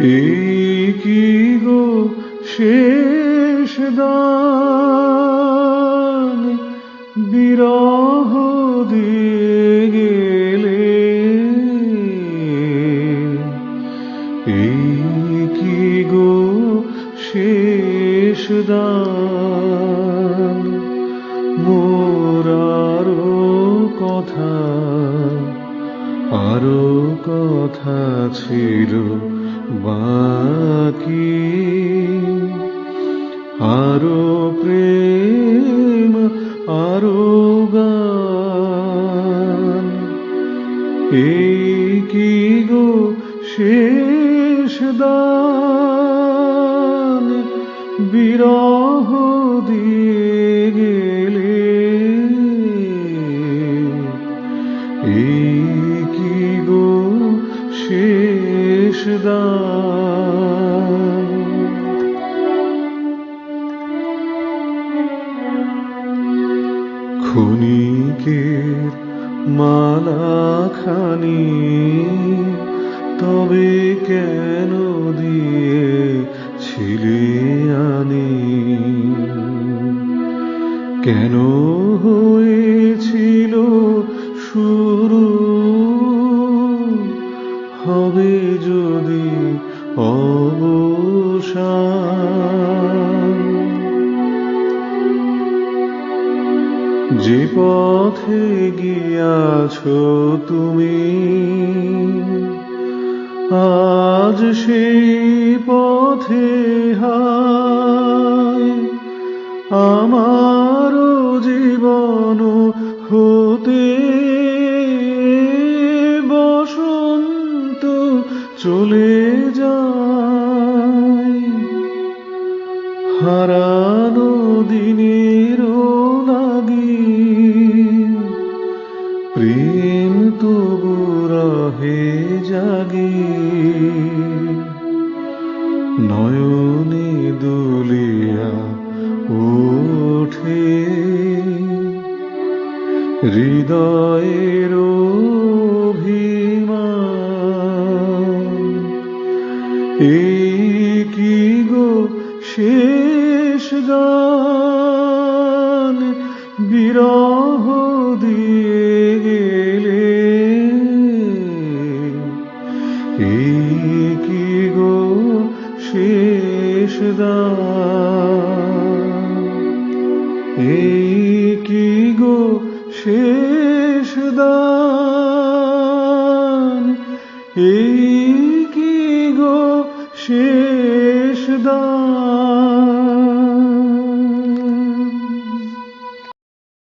এই কি গো শেষ দান। বিরহ গেলে এই কি গো শেষ দান। মোর আরও কথা আরও কথা ছিল। বাকি। আরও প্রেম আরও গান। কি গো শেষ দান? বিরহ দিয়ে শেষ দান ক্ষণিকের মালাখানি তবে কেন দিয়ে ছিলে আনি? কেন হয়েছিল শুরু যে পথে গিয়াছ তুমি আজ সেই পথে আমার জীবন হতে বসন্ত চলে যায় হারানো দিনের লাগি। প্রেম তবু রহে জাগি। নয়নে দুলিয়া ওঠে। হৃদয়ের অভিমান। এই কি গো গান বিরহ দিয়ে গেলে। কি গো শেষ এই কি গো শেষ